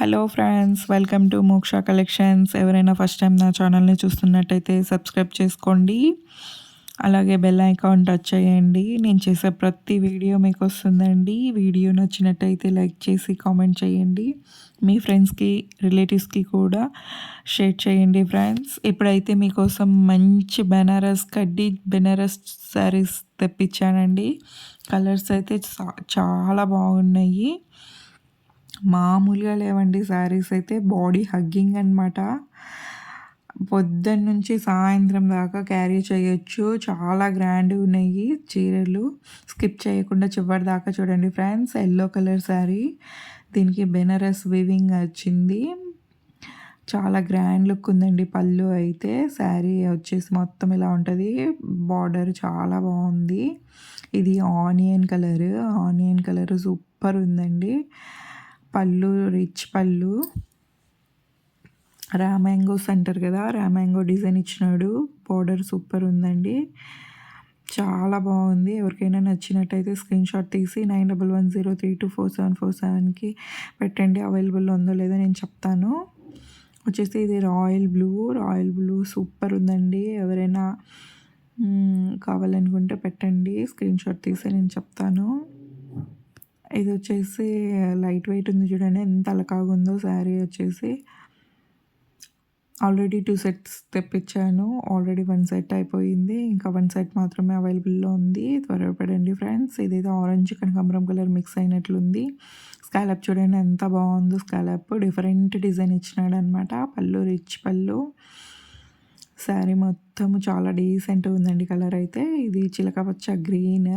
Hello friends welcome to Moksha collections. ఎవరైనా first time నా ఛానల్ని చూస్తున్నట్టయితే సబ్స్క్రైబ్ చేసుకోండి. అలాగే బెల్ ఐకాన్ టచ్ చేయండి. నేను చేసే ప్రతి వీడియో మీకు వస్తుందండి. వీడియో నచ్చినట్టయితే లైక్ చేసి కామెంట్ చేయండి. మీ ఫ్రెండ్స్కి రిలేటివ్స్కి కూడా షేర్ చేయండి ఫ్రెండ్స్. ఇప్పుడైతే మీకోసం మంచి బెనారస్ కడ్డీ బెనారస్ శారీస్ తెప్పించానండి కలర్స్ అయితే చాలా బాగున్నాయి. మామూలుగా లేవండి. శారీస్ అయితే బాడీ హగ్గింగ్ అనమాట పొద్దున్న నుంచి సాయంత్రం దాకా క్యారీ చేయొచ్చు. చాలా గ్రాండ్ ఉన్నాయి చీరలు. స్కిప్ చేయకుండా చివరి దాకా చూడండి ఫ్రెండ్స్. Yellow colour sari. దీనికి బెనరస్ వివింగ్ వచ్చింది. చాలా గ్రాండ్ లుక్ ఉందండి పళ్ళు అయితే. శారీ వచ్చేసి మొత్తం ఇలా ఉంటుంది. బార్డర్ చాలా బాగుంది. ఇది onion colour. Onion colour super ఉందండి. పళ్ళు రిచ్ పళ్ళు. రామ్యాంగోస్ అంటారు కదా రామ్యాంగో డిజైన్ ఇచ్చినాడు. బార్డర్ సూపర్ ఉందండి. చాలా బాగుంది. ఎవరికైనా నచ్చినట్టయితే స్క్రీన్ షాట్ తీసి nine double one zero three two four seven four సెవెన్కి పెట్టండి. అవైలబుల్లో ఉందో లేదో నేను చెప్తాను. వచ్చేసి ఇది royal blue. Royal blue super ఉందండి. ఎవరైనా కావాలనుకుంటే పెట్టండి. స్క్రీన్ షాట్ తీసి నేను చెప్తాను. ఇది వచ్చేసి లైట్ వెయిట్ ఉంది చూడండి. ఎంత అలకాగా ఉందో శారీ వచ్చేసి. ఆల్రెడీ టూ సెట్స్ తెప్పించాను. ఆల్రెడీ వన్ సెట్ అయిపోయింది. ఇంకా వన్ సెట్ మాత్రమే అవైలబుల్లో ఉంది. త్వరపడండి ఫ్రెండ్స్. ఇదైతే ఆరెంజ్ కనకాంబరం కలర్ మిక్స్ అయినట్లుంది. స్కాలప్ చూడండి ఎంత బాగుందో స్కాలప్. డిఫరెంట్ డిజైన్ ఇచ్చినాడు అనమాట పళ్ళు రిచ్ పళ్ళు. శారీ మొత్తము చాలా డీసెంట్ ఉందండి కలర్ అయితే. ఇది చిలకపచ్చ గ్రీన్.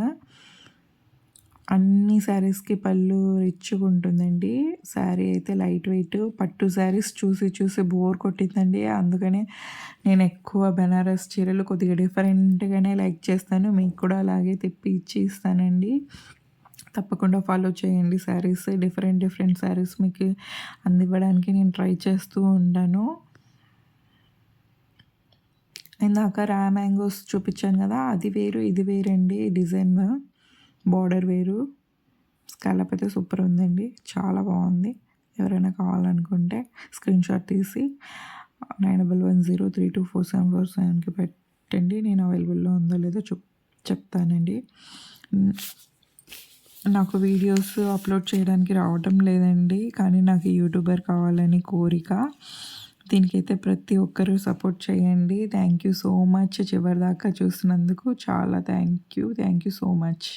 అన్ని శారీస్కి పళ్ళు రిచ్గా ఉంటుందండి. శారీ అయితే లైట్ వెయిట్ పట్టు శారీస్ చూసి చూసి బోర్ కొట్టిందండి అందుకనే నేను ఎక్కువ బెనారస్ చీరలు కొద్దిగా డిఫరెంట్గానే లైక్ చేస్తాను. మీకు కూడా అలాగే తిప్పి ఇచ్చి ఇస్తానండి. తప్పకుండా ఫాలో చేయండి శారీస్ డిఫరెంట్ డిఫరెంట్ శారీస్ మీకు అందివ్వడానికి నేను ట్రై చేస్తూ ఉంటాను. ఇందాక రా మ్యాంగోస్ చూపించాను కదా అది వేరు ఇది వేరండి డిజైన్. బార్డర్ వేరు స్కాలప్ అయితే సూపర్ ఉందండి. చాలా బాగుంది. ఎవరైనా కావాలనుకుంటే స్క్రీన్ షాట్ తీసి nine double one zero three two four seven four సెవెన్కి పెట్టండి. నేను అవైలబుల్లో ఉందో లేదో చెప్ చెప్తానండి. నాకు వీడియోస్ అప్లోడ్ చేయడానికి రావటం లేదండి. కానీ నాకు యూట్యూబర్ కావాలని కోరిక. దీనికైతే ప్రతి ఒక్కరూ సపోర్ట్ చేయండి. థ్యాంక్ యూ సో మచ్ చివరిదాకా చూసినందుకు చాలా thank you thank you so much